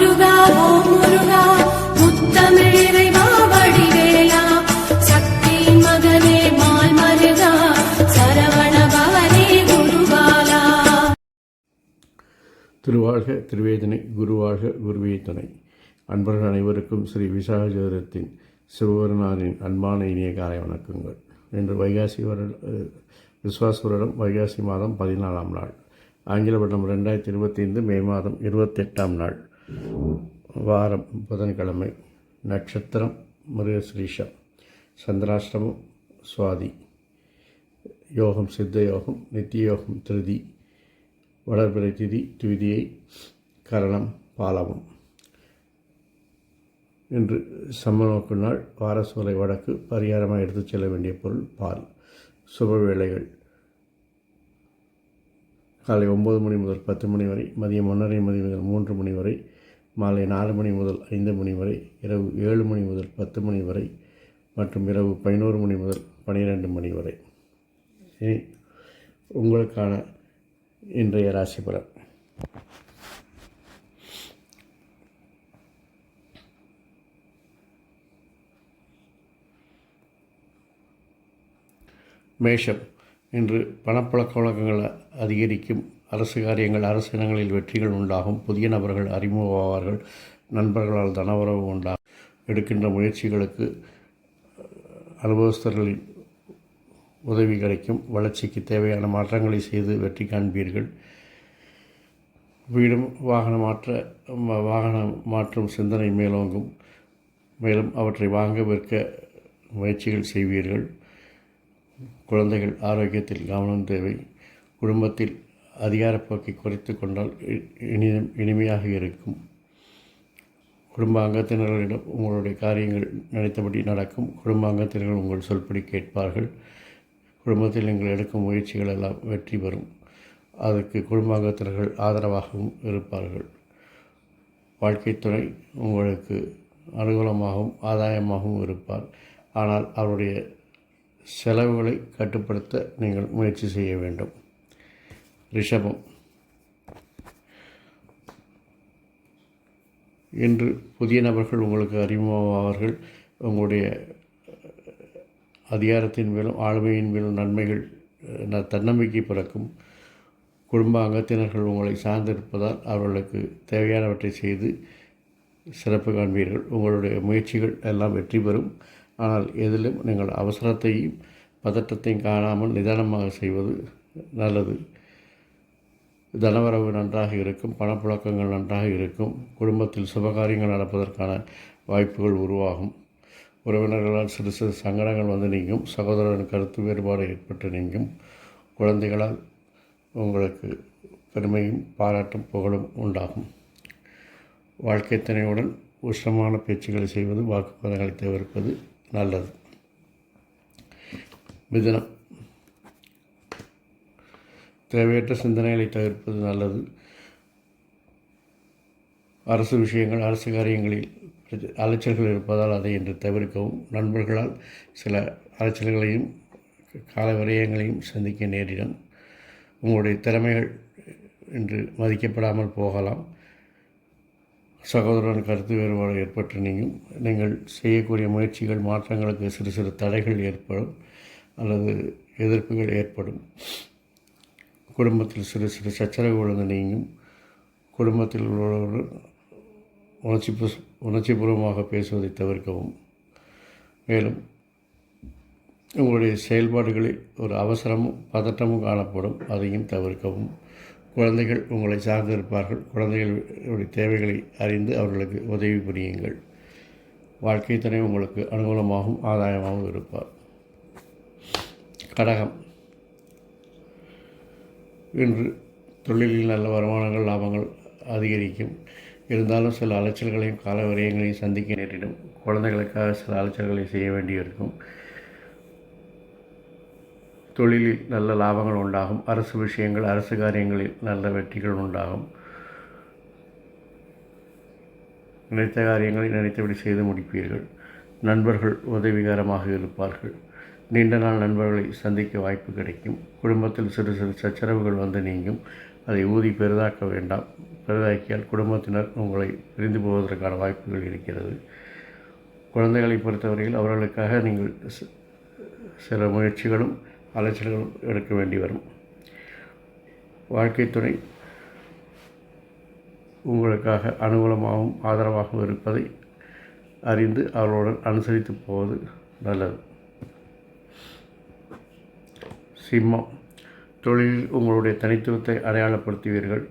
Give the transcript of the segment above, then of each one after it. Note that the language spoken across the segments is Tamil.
முருகா ஓ முருகா முத்தமிழிறைவா வடிவேலா சக்தி மகனே மால் மருகா சரவண பவனே குருபாலா. திருவாழ்க திருவேதனை குருவாழ்க குருவே துணை அன்பர்கள் அனைவருக்கும் ஸ்ரீ விசாக ஜோதிடத்தின் சிவபெருமானின் அன்பான இனிய காலை வணக்கங்கள். இன்று வைகாசி வருட விஸ்வாச வருடம் வைகாசி மாதம் பதினாலாம் நாள். ஆங்கில வருடம் ரெண்டாயிரத்தி இருபத்தைந்து மே மாதம் இருபத்தெட்டாம் நாள். வாரம் புதன்கிழமை நட்சத்திரம் மிருகசிரீஷம் சந்திராஷ்டமம் சுவாதி யோகம் சித்த யோகம் நித்திய யோகம் திருதி வளர்பிறை திதி துவிதியை கரணம் பாலவம். இன்று சம்மநோக்கு நாள் வாரசோலை வடக்கு பரிகாரமாக எடுத்துச் செல்ல வேண்டிய பொருள் பால். சுப வேளைகள். காலை ஒம்பது மணி முதல் பத்து மணி வரை மதியம் ஒன்றரை மணி முதல் மூன்று மணி வரை மாலை நாலு மணி முதல் ஐந்து மணி வரை இரவு ஏழு மணி முதல் பத்து மணி வரை மற்றும் இரவு பதினோரு மணி முதல் பன்னிரெண்டு மணி வரை. இனி உங்களுக்கான இன்றைய ராசி பலன். மேஷம். இன்று பணப்பழக்க வழக்கங்கள் அதிகரிக்கும் அரசு காரியங்கள் அரசு இனங்களில் வெற்றிகள் உண்டாகும். புதிய நபர்கள் அறிமுகமாவார்கள். நண்பர்களால் தனவரவு உண்டாகும். எடுக்கின்ற முயற்சிகளுக்கு அனுபவஸ்தர்களின் உதவி கிடைக்கும். வளர்ச்சிக்கு தேவையான மாற்றங்களை செய்து வெற்றி காண்பீர்கள். வீடும் வாகன மாற்ற வாகன வாகனம் மாற்றும் சிந்தனை மேலோங்கும். மேலும் அவற்றை வாங்க விற்க முயற்சிகள் செய்வீர்கள். குழந்தைகள் ஆரோக்கியத்தில் கவனம் தேவை. குடும்பத்தில் அதிகாரப்போக்கை குறைத்து கொண்டால் இ- இனிதும் இனிமையாக இருக்கும். குடும்ப அங்கத்தினர்களிடம் உங்களுடைய காரியங்கள் நினைத்தபடி நடக்கும். குடும்ப அங்கத்தினர்கள் உங்கள் சொல்படி கேட்பார்கள். குடும்பத்தில் நீங்கள் எடுக்கும் முயற்சிகள் எல்லாம் வெற்றி பெறும். அதற்கு குடும்ப அங்கத்தினர்கள் ஆதரவாகவும் இருப்பார்கள். வாழ்க்கை துணை உங்களுக்கு அனுகூலமாகவும் ஆதாயமாகவும் இருப்பார். ஆனால் அவருடைய செலவுகளை கட்டுப்படுத்த நீங்கள் முயற்சி செய்ய வேண்டும். ரிஷபம். இன்று புதிய நபர்கள் உங்களுக்கு அறிமுகமாவார்கள். உங்களுடைய அதிகாரத்தின் மேலும் ஆளுமையின் மேலும் நன்மைகள் ந- தன்னம்பிக்கை பிறக்கும். குடும்ப அங்கத்தினர்கள் உங்களை சார்ந்திருப்பதால் அவர்களுக்கு தேவையானவற்றை செய்து சிறப்பு காண்பீர்கள். உங்களுடைய முயற்சிகள் எல்லாம் வெற்றி பெறும். ஆனால் எதிலும் நீங்கள் அவசரத்தையும் பதட்டத்தையும் காணாமல் நிதானமாக செய்வது நல்லது. தனவரவு நன்றாக இருக்கும் பணப்புழக்கங்கள் நன்றாக இருக்கும் குடும்பத்தில் சுபகாரியங்கள் நடப்பதற்கான வாய்ப்புகள் உருவாகும். உறவினர்களால் சிறு சிறு சங்கடங்கள் வந்து நீங்கும் சகோதரன் கருத்து வேறுபாடு ஏற்பட்டு நீங்கும். குழந்தைகளால் உங்களுக்கு பெருமையும் பாராட்டும் புகழும் உண்டாகும். வாழ்க்கை துணையுடன் உஷ்ணமான பேச்சுக்களை செய்வது வாக்குவாதங்களை தவிர்ப்பது நல்லது. மிதனம். தேவையற்ற சிந்தனைகளை தவிர்ப்பது நல்லது. அரசு விஷயங்கள் அரசு காரியங்களில் அலைச்சல்கள் இருப்பதால் அதை என்று தவிர்க்கவும். நண்பர்களால் சில அலைச்சல்களையும் கால விரயங்களையும் சந்திக்க நேரிடும். உங்களுடைய திறமைகள் என்று மதிக்கப்படாமல் போகலாம். சகோதரன் கருத்து வேறுபாடு ஏற்பட்டு நீங்கும் நீங்கள் செய்யக்கூடிய முயற்சிகள் மாற்றங்களுக்கு சிறு சிறு தடைகள் ஏற்படும் அல்லது எதிர்ப்புகள் ஏற்படும். குடும்பத்தில் சிறு சிறு சச்சரவு வந்து நீங்கும். குடும்பத்தில் உள்ளவர்கள் உணர்ச்சி புஸ்- உணர்ச்சிபூர்வமாக பேசுவதை தவிர்க்கவும். மேலும் உங்களுடைய செயல்பாடுகளில் ஒரு அவசரமும் பதட்டமும் காணப்படும். அதையும் தவிர்க்கவும். குழந்தைகள் உங்களை சார்ந்திருப்பார்கள் குழந்தைகளுடைய தேவைகளை அறிந்து அவர்களுக்கு உதவி புரியுங்கள். வாழ்க்கை துணை உங்களுக்கு அனுகூலமாகவும் ஆதாயமாகவும் இருப்பார். கடகம். இன்று தொழிலில் நல்ல வருமானங்கள் லாபங்கள் அதிகரிக்கும். இருந்தாலும் சில அலைச்சல்களையும் கால விரயங்களையும் சந்திக்க நேரிடும். குழந்தைகளுக்காக சில அலைச்சல்களை செய்ய வேண்டியிருக்கும். தொழிலில் நல்ல லாபங்கள் உண்டாகும். அரசு விஷயங்கள் அரசு காரியங்களில் நல்ல வெற்றிகள் உண்டாகும். நினைத்த காரியங்களை நினைத்தபடி செய்து முடிப்பீர்கள். நண்பர்கள் உதவிகரமாக இருப்பார்கள். நீண்ட நாள் நண்பர்களை சந்திக்க வாய்ப்பு கிடைக்கும். குடும்பத்தில் சிறு சிறு சச்சரவுகள் வந்து நீங்கும். அதை ஊதி பெரிதாக்க வேண்டாம். பெரிதாக்கியால் குடும்பத்தினர் உங்களை பிரிந்து போவதற்கான வாய்ப்புகள் இருக்கிறது. குழந்தைகளை பொறுத்தவரையில் அவர்களுக்காக நீங்கள் சில முயற்சிகளும் அலைச்சல்களும் எடுக்க வேண்டி வரும். வாழ்க்கை துணை உங்களுக்காக அனுகூலமாகவும் ஆதரவாகவும் இருப்பதை அறிந்து அவர்களுடன் அனுசரித்து போவது நல்லது. சிம்மம். தொழிலில் உங்களுடைய தனித்துவத்தை அடையாளப்படுத்துவீர்கள்.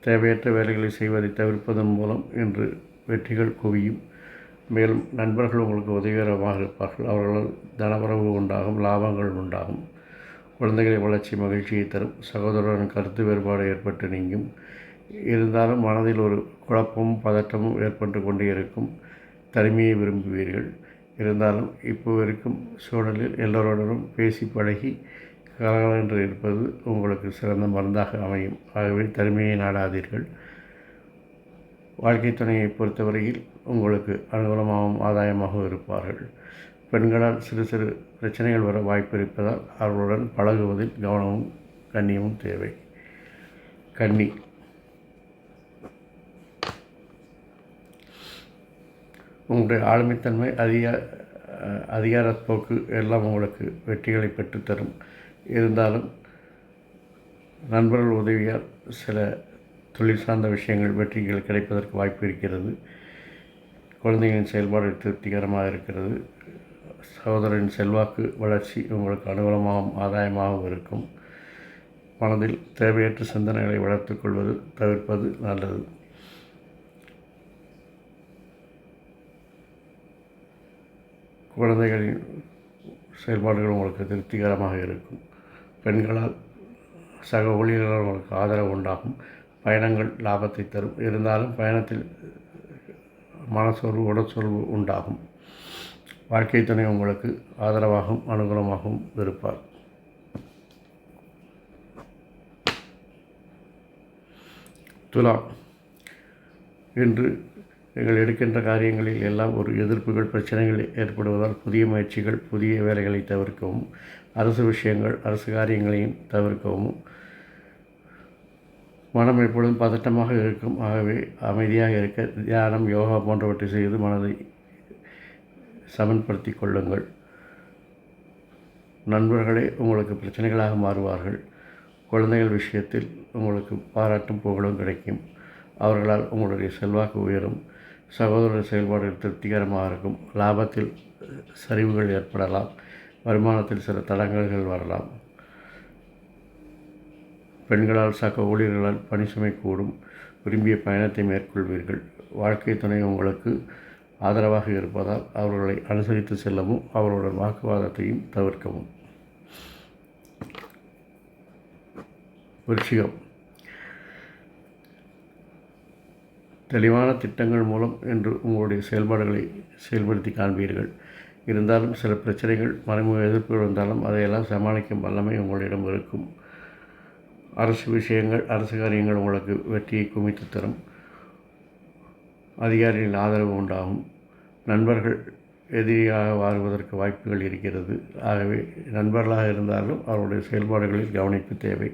தேவையற்ற வேலைகளை செய்வதை தவிர்ப்பதன் மூலம் இன்று வெற்றிகள் குவியும். மேலும் நண்பர்கள் உங்களுக்கு உதவிகரமாக இருப்பார்கள். அவர்களால் தனவரவு உண்டாகும் லாபங்கள் உண்டாகும். குழந்தைகளை வளர்ச்சி மகிழ்ச்சியை தரும். சகோதரன் கருத்து வேறுபாடு ஏற்பட்டு நீங்கும். இருந்தாலும் மனதில் ஒரு குழப்பமும் பதட்டமும் ஏற்பட்டு கொண்டே இருக்கும். தனிமையை விரும்புவீர்கள். இருந்தாலும் இப்போ இருக்கும் சூழலில் எல்லோருடனும் பேசி பழகி கலகலென்று இருப்பது உங்களுக்கு சிறந்த மருந்தாக அமையும். ஆகவே தனிமையை நாடாதீர்கள். வாழ்க்கை துணையை பொறுத்தவரையில் உங்களுக்கு அனுகூலமாகவும் ஆதாயமாகவும் இருப்பார்கள். பெண்களால் சிறு சிறு பிரச்சனைகள் வர வாய்ப்பு இருப்பதால் அவர்களுடன் பழகுவதில் கவனமும் கண்ணியமும் தேவை. கன்னி உங்களுடைய ஆளுமைத்தன்மை அதிக அதிகாரப்போக்கு எல்லாம் உங்களுக்கு வெற்றிகளை பெற்றுத்தரும். இருந்தாலும் நண்பர்கள் உதவியால் சில தொழில் சார்ந்த விஷயங்கள் வெற்றிகள் கிடைப்பதற்கு வாய்ப்பு இருக்கிறது. குழந்தைகளின் செயல்பாடு திருப்திகரமாக இருக்கிறது. சகோதரரின் செல்வாக்கு வளர்ச்சி உங்களுக்கு அனுகூலமாகவும் ஆதாயமாகவும் இருக்கும். மனதில் தேவையற்ற சிந்தனைகளை வளர்த்துக்கொள்வது தவிர்ப்பது நல்லது. குழந்தைகளின் செயல்பாடுகள் உங்களுக்கு திருப்திகரமாக இருக்கும். பெண்களால் சக ஊழியர்களால் உங்களுக்கு ஆதரவு உண்டாகும். பயணங்கள் லாபத்தை தரும். இருந்தாலும் பயணத்தில் மனசோர்வு உடற்சோர்வு உண்டாகும். வாழ்க்கை துணை உங்களுக்கு ஆதரவாகவும் அனுகூலமாகவும் இருப்பார். துலாம் இன்று நீங்கள் எடுக்கின்ற காரியங்களில் எல்லாம் ஒரு எதிர்ப்புகள் பிரச்சனைகள் ஏற்படுவதால் புதிய முயற்சிகள் புதிய வேலைகளை தவிர்க்கவும் அரசு விஷயங்கள் அரசு காரியங்களையும் தவிர்க்கவும் மனம் எப்பொழுதும் பதட்டமாக இருக்கும். ஆகவே அமைதியாக இருக்க தியானம் யோகா போன்றவற்றை செய்து மனதை சமன்படுத்தி கொள்ளுங்கள். நண்பர்களே உங்களுக்கு பிரச்சனைகளாக மாறுவார்கள். குழந்தைகள் விஷயத்தில் உங்களுக்கு பாராட்டும் புகழும் கிடைக்கும். அவர்களால் உங்களுடைய செல்வாக்கு உயரும். சகோதரர் செயல்பாடுகள் திருப்திகரமாக இருக்கும். லாபத்தில் சரிவுகள் ஏற்படலாம். வருமானத்தில் சில தடங்கல்கள் வரலாம். பெண்களால் சக ஊழியர்களால் பணி சுமை கூடும். விரும்பிய பயணத்தை மேற்கொள்வீர்கள். வாழ்க்கை துணை உங்களுக்கு ஆதரவாக இருப்பதால் அவர்களை அனுசரித்து செல்லவும் அவர்களுடன் வாக்குவாதத்தையும் தவிர்க்கவும். விருச்சிகம். தெளிவான திட்டங்கள் மூலம் என்று உங்களுடைய செயல்பாடுகளை செயல்படுத்தி காண்பீர்கள். இருந்தாலும் சில பிரச்சனைகள் மறைமுக எதிர்ப்புகள் இருந்தாலும் அதையெல்லாம் சமாளிக்கும் வல்லமை உங்களிடம் இருக்கும். அரசு விஷயங்கள் அரசு காரியங்கள் உங்களுக்கு வெற்றியை குமித்து தரும். அதிகாரிகளின் ஆதரவு உண்டாகும். நண்பர்கள் எதிரியாக வாழ்வதற்கு வாய்ப்புகள் இருக்கிறது. ஆகவே நண்பர்களாக இருந்தாலும் அவருடைய செயல்பாடுகளில் கவனிப்பு தேவை.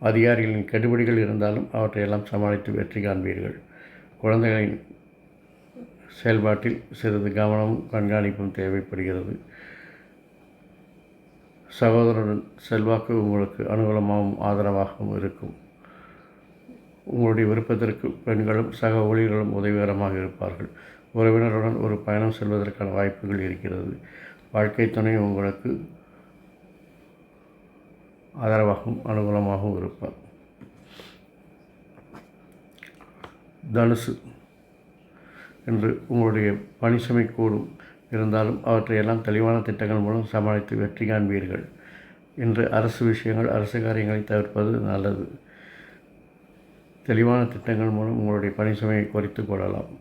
அதிகாரிகளின் கெடுபிடிகள் இருந்தாலும் அவற்றையெல்லாம் சமாளித்து வெற்றி காண்பீர்கள். குழந்தைகளின் செயல்பாட்டில் சிறிது கவனமும் கண்காணிப்பும் தேவைப்படுகிறது. சகோதரன் செல்வாக்கு உங்களுக்கு அனுகூலமாகவும் ஆதரவாகவும் இருக்கும். உங்களுடைய விருப்பத்திற்கு பெண்களும் சக ஊழியர்களும் உதவிகரமாக இருப்பார்கள். உறவினருடன் ஒரு பயணம் செல்வதற்கான வாய்ப்புகள் இருக்கிறது. வாழ்க்கை துணை உங்களுக்கு ஆதரவாகவும் அனுகூலமாகவும் இருப்பார். தனுசு என்று உங்களுடைய பணிசுமை கூடும். இருந்தாலும் அவற்றையெல்லாம் தெளிவான திட்டங்கள் மூலம் சமாளித்து வெற்றி காண்பீர்கள். இன்று அரசு விஷயங்கள் அரசு காரியங்களை தவிர்ப்பது நல்லது. தெளிவான திட்டங்கள் மூலம் உங்களுடைய பணி சுமையை குறைத்து கொள்ளலாம்.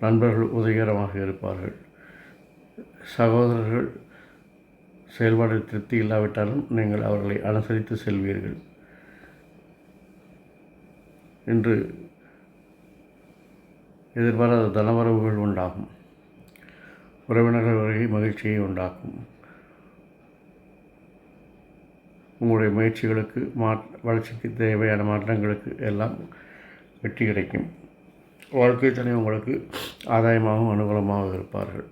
நண்பர்கள் உதவிகரமாக இருப்பார்கள். சகோதரர்கள் செயல்பாடு திருப்தி இல்லாவிட்டாலும் நீங்கள் அவர்களை அனுசரித்து செல்வீர்கள். என்று எதிர்பாராத தனவரவுகள் உண்டாகும். உறவினர்கள் வருகை மகிழ்ச்சியை உண்டாக்கும். உங்களுடைய முயற்சிகளுக்கு மா வளர்ச்சிக்கு தேவையான மாற்றங்களுக்கு எல்லாம் வெற்றி கிடைக்கும். வாழ்க்கை துணை உங்களுக்கு ஆதாயமாகவும் அனுகூலமாகவும் இருப்பார்கள்.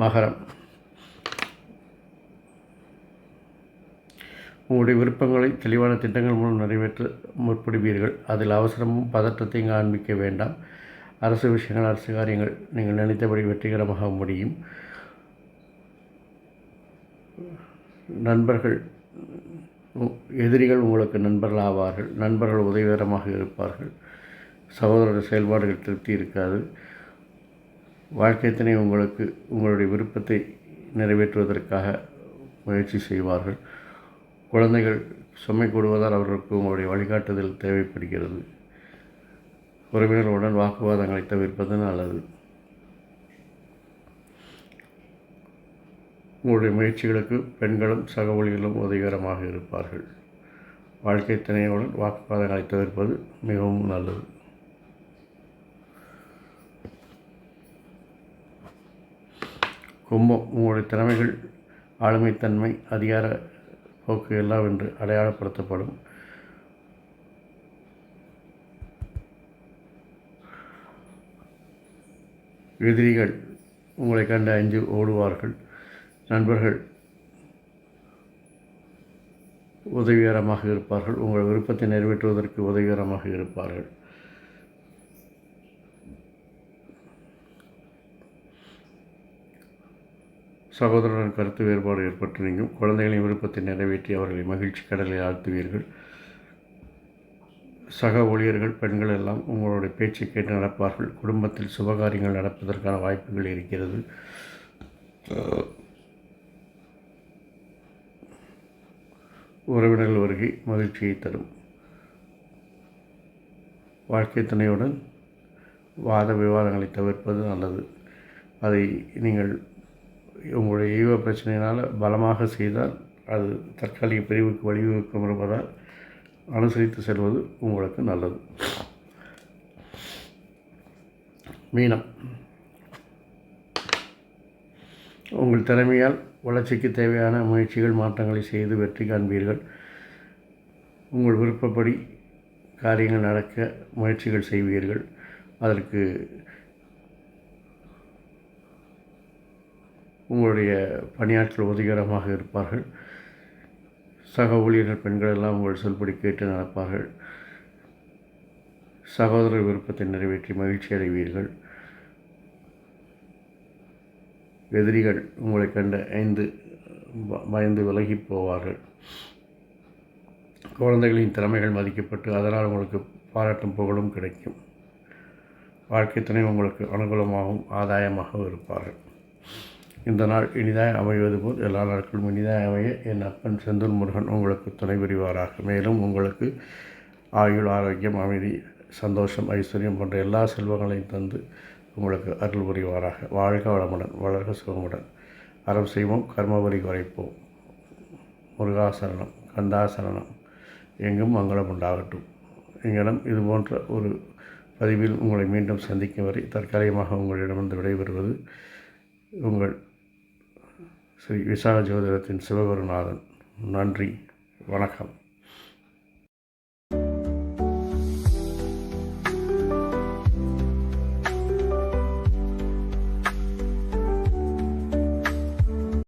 மகரம். உங்களுடைய விருப்பங்களை தெளிவான திட்டங்கள் மூலம் நிறைவேற்ற முற்படுவீர்கள். அதில் அவசரமும் பதற்றத்தையும் காண்பிக்க வேண்டாம். அரசு விஷயங்கள் அரசு காரியங்கள் நீங்கள் நினைத்தபடி வெற்றிகரமாக முடியும். நண்பர்கள் உ- எதிரிகள் உங்களுக்கு நண்பர்கள் ஆவார்கள். நண்பர்கள் உதவிகரமாக இருப்பார்கள். சகோதரர் செயல்பாடுகள் திருப்தி இருக்காது. வாழ்க்கைத்தினை உங்களுக்கு உங்களுடைய விருப்பத்தை நிறைவேற்றுவதற்காக முயற்சி செய்வார்கள்? குழந்தைகள் சுமை கூடுவதால் அவர்களுக்கு உங்களுடைய வழிகாட்டுதல் தேவைப்படுகிறது. உறவினர்களுடன் வாக்குவாதங்களை தவிர்ப்பது நல்லது. உங்களுடைய முயற்சிகளுக்கு பெண்களும் சக ஊழியர்களும் உதவிகரமாக இருப்பார்கள். வாழ்க்கை திணையுடன் வாக்குவாதங்களை தவிர்ப்பது மிகவும் நல்லது. ரொம்ப உங்களுடைய திறமைகள் ஆளுமைத்தன்மை அதிகார போக்கு எல்லாம் என்று அடையாளப்படுத்தப்படும். எதிரிகள் உங்களை கண்டு அஞ்சு ஓடுவார்கள். நண்பர்கள் உதவிகரமாக இருப்பார்கள். உங்கள் விருப்பத்தை நிறைவேற்றுவதற்கு உதவிகரமாக இருப்பார்கள். சகோதரருடன் கருத்து வேறுபாடு ஏற்பட்டு நீங்கும் குழந்தைகளின் விருப்பத்தை நிறைவேற்றி அவர்களை மகிழ்ச்சி கடலில் ஆழ்த்துவீர்கள். சக ஊழியர்கள் பெண்கள் எல்லாம் உங்களுடைய பேச்சை கேட்டு நடப்பார்கள். குடும்பத்தில் சுபகாரியங்கள் நடப்பதற்கான வாய்ப்புகள் இருக்கிறது. உறவினர்கள் வருகை மகிழ்ச்சியை தரும். வாழ்க்கை துணையுடன் வாத விவாதங்களை தவிர்ப்பது நல்லது. அதை நீங்கள் உங்களுடைய ஈவ பிரச்சனையினால் பலமாக செய்தால் அது தற்காலிக பிரிவுக்கு வழிவகுக்கும் என்பதால் அனுசரித்து செல்வது உங்களுக்கு நல்லது. மீனம். உங்கள் திறமையால் வளர்ச்சிக்கு தேவையான முயற்சிகள் மாற்றங்களை செய்து வெற்றி காண்பீர்கள். உங்கள் விருப்பப்படி காரியங்கள் நடக்க முயற்சிகள் செய்வீர்கள். அதற்கு உங்களுடைய பணியாற்றல் உதவிகரமாக இருப்பார்கள். சக ஊழியர்கள் பெண்கள் எல்லாம் உங்கள் சொல்படி கேட்டு நடப்பார்கள். சகோதரர் விருப்பத்தை நிறைவேற்றி மகிழ்ச்சி அடைவீர்கள். எதிரிகள் உங்களை கண்ட ஐந்து பயந்து விலகி போவார்கள். குழந்தைகளின் திறமைகள் மதிக்கப்பட்டு அதனால் உங்களுக்கு பாராட்டும் புகழும் கிடைக்கும். வாழ்க்கை துணை உங்களுக்கு அனுகூலமாகவும் ஆதாயமாகவும் இருப்பார்கள். இந்த நாள் இனிதாய் அமைவது போல் எல்லா நாட்களும் இனிதாய் அமைய என் அப்பன் செந்தூர் முருகன் உங்களுக்கு துணை புரிவாராக. மேலும் உங்களுக்கு ஆயுள் ஆரோக்கியம் அமைதி சந்தோஷம் ஐஸ்வர்யம் போன்ற எல்லா செல்வங்களையும் தந்து உங்களுக்கு அருள் புரிவாராக. வாழ்க வளமுடன் வளர்க சுகமுடன். அறம் செய்வோம் கர்மவரி குறைப்போம். முருகாசரணம் கந்தாசரணம் எங்கும் மங்களம் உண்டாகட்டும். எங்களிடம் இது போன்ற ஒரு பதிவில் உங்களை மீண்டும் சந்திக்கும் வரை தற்காலிகமாக உங்களிடமிருந்து விடைபெறுவது உங்கள் ஸ்ரீ விசாக ஜோதிடத்தின் சிவகுருநாதன் நன்றி. வணக்கம்.